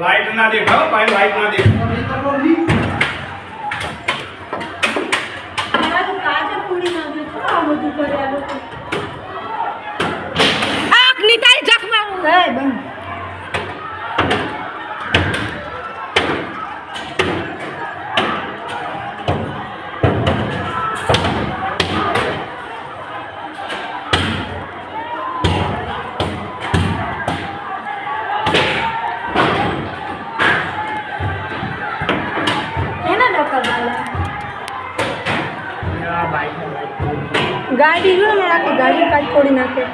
Light ના દેખાવ ભાઈ લાઈટ ના દેખાવ એના ડોકા ગાળ્યા. ગાડી જો ને આખી ગાડી કાચ તોડી નાખે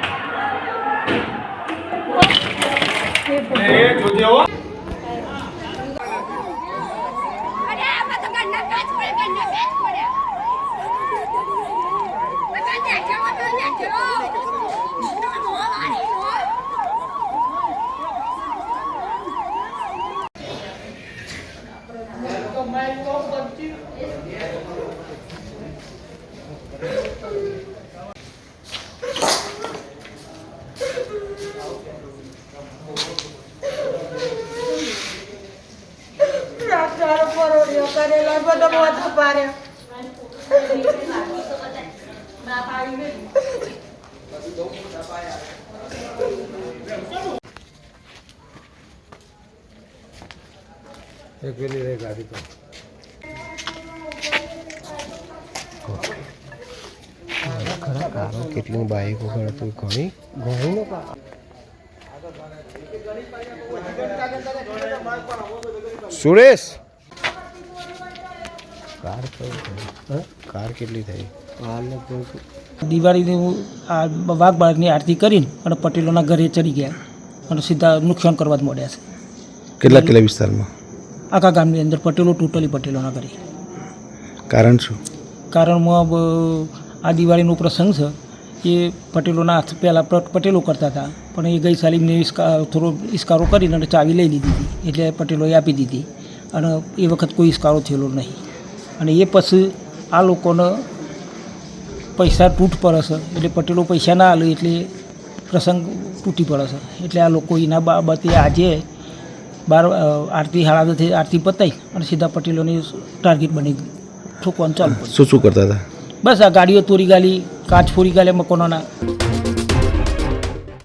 એ પણ. એ જોજે હો અરે આમાં તો કાંઈ નકાજ પડે કાંઈ નકાજ પડે બધા નેચરો તો નેચરો મોવાની હો રાત્રારો પરોળ્યો કરેલો બધો મોઢો પાડ્યો એક પેલી રહી ગાડી તો કારો કેટલી બાઈકો ખડતું ઘણી ઘણી સુરેશ! કાર? કાર કેટલી થઈ? દિવાળીની આ વાઘ બાળકની આરતી કરીને અને પટેલોના ઘરે ચડી ગયા અને સીધા નુકસાન કરવા જ મળ્યા છે. કેટલા કેટલા વિસ્તારમાં? આખા ગામની અંદર પટેલો ટોટલી પટેલોના ઘરે. કારણ શું? કારણમાં આ દિવાળીનો પ્રસંગ છે. એ પટેલોના હાથ પહેલાં પટેલો કરતા હતા. પણ એ ગઈ સાલીમને થોડો ઇસ્કારો કરીને અને ચાવી લઈ લીધી હતી. એટલે પટેલોએ આપી દીધી. અને એ વખત કોઈ ઇસ્કારો થયેલો નહીં. અને એ પછી આ લોકોને પૈસા તૂટ પડે છે. એટલે પટેલો પૈસા ના આલે એટલે પ્રસંગ તૂટી પડે છે. એટલે આ લોકો એના બાબતે આજે બાર આરતી હાળાથી આરતી પતાવી અને સીધા પટેલોની ટાર્ગેટ બની ઠોકવાનું ચાલુ. શું શું કરતા હતા? બસ આ ગાડીઓ તોડી ગાલી કાચ ફોડી ગાલે મકાનોના